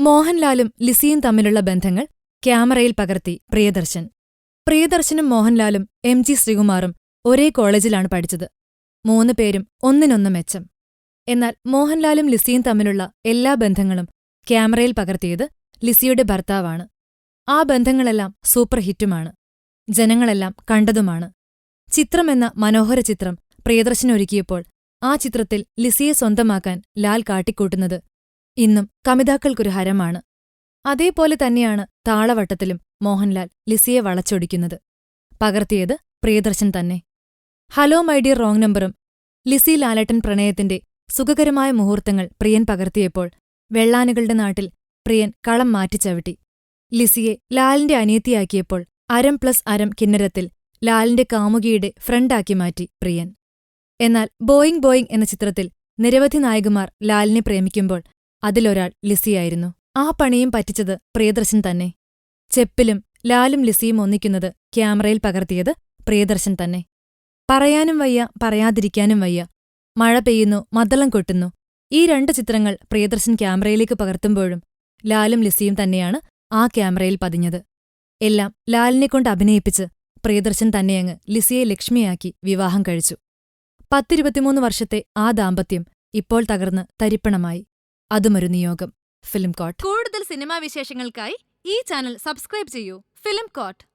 മോഹൻലാലും ലിസിയും തമ്മിലുള്ള ബന്ധങ്ങൾ ക്യാമറയിൽ പകർത്തി പ്രിയദർശൻ. പ്രിയദർശനും മോഹൻലാലും എം ജി ശ്രീകുമാറും ഒരേ കോളേജിലാണ് പഠിച്ചത്. മൂന്ന് പേരും ഒന്നിനൊന്ന് മെച്ചം. എന്നാൽ മോഹൻലാലും ലിസിയും തമ്മിലുള്ള എല്ലാ ബന്ധങ്ങളും ക്യാമറയിൽ പകർത്തിയത് ലിസിയുടെ ഭർത്താവാണ്. ആ ബന്ധങ്ങളെല്ലാം സൂപ്പർ ഹിറ്റുമാണ്. ജനങ്ങളെല്ലാം കണ്ടതുമാണ്. ചിത്രമെന്ന മനോഹര ചിത്രം പ്രിയദർശനൊരുക്കിയപ്പോൾ ആ ചിത്രത്തിൽ ലിസിയെ സ്വന്തമാക്കാൻ ലാൽ കാട്ടിക്കൂട്ടുന്നത് ഇന്നും കമിതാക്കൾക്കൊരു ഹരമാണ്. അതേപോലെ തന്നെയാണ് താളവട്ടത്തിലും മോഹൻലാൽ ലിസിയെ വളച്ചൊടിക്കുന്നത്. പകർത്തിയത് പ്രിയദർശൻ തന്നെ. ഹലോ മൈ ഡിയർ റോങ് നമ്പറും. ലിസി ലാലട്ടൻ പ്രണയത്തിന്റെ സുഖകരമായ മുഹൂർത്തങ്ങൾ പ്രിയൻ പകർത്തിയപ്പോൾ വെള്ളാനുകളുടെ നാട്ടിൽ പ്രിയൻ കളം മാറ്റിച്ചവിട്ടി ലിസിയെ ലാലിന്റെ അനിയത്തിയാക്കിയപ്പോൾ അരം പ്ലസ് അരം കിന്നരത്തിൽ ലാലിന്റെ കാമുകിയുടെ ഫ്രണ്ടാക്കി മാറ്റി പ്രിയൻ. എന്നാൽ ബോയിങ് ബോയിങ് എന്ന ചിത്രത്തിൽ നിരവധി നായകുമാർ ലാലിനെ പ്രേമിക്കുമ്പോൾ അതിലൊരാൾ ലിസിയായിരുന്നു. ആ പണിയും പറ്റിച്ചത് പ്രിയദർശൻ തന്നെ. ചെപ്പിലും ലാലും ലിസിയും ഒന്നിക്കുന്നത് ക്യാമറയിൽ പകർത്തിയത് പ്രിയദർശൻ തന്നെ. പറയാനും വയ്യ പറയാതിരിക്കാനും വയ്യ. മഴ പെയ്യുന്നു മദ്ദളം കൊട്ടുന്നു. ഈ രണ്ട് ചിത്രങ്ങൾ പ്രിയദർശൻ ക്യാമറയിലേക്ക് പകർത്തുമ്പോഴും ലാലും ലിസിയും തന്നെയാണ് ആ ക്യാമറയിൽ പതിഞ്ഞത്. എല്ലാം ലാലിനെക്കൊണ്ട് അഭിനയിപ്പിച്ച് പ്രിയദർശൻ തന്നെയങ്ങ് ലിസിയെ ലക്ഷ്മിയാക്കി വിവാഹം കഴിച്ചു. പത്തിരുപത്തിമൂന്ന് വർഷത്തെ ആ ദാമ്പത്യം ഇപ്പോൾ തകർന്ന് തരിപ്പണമായി. അതുമൊരു നിയോഗം. Film coat. കൂടുതൽ സിനിമാ വിശേഷങ്ങൾക്കായി ഈ ചാനൽ സബ്സ്ക്രൈബ് ചെയ്യൂ. Film coat.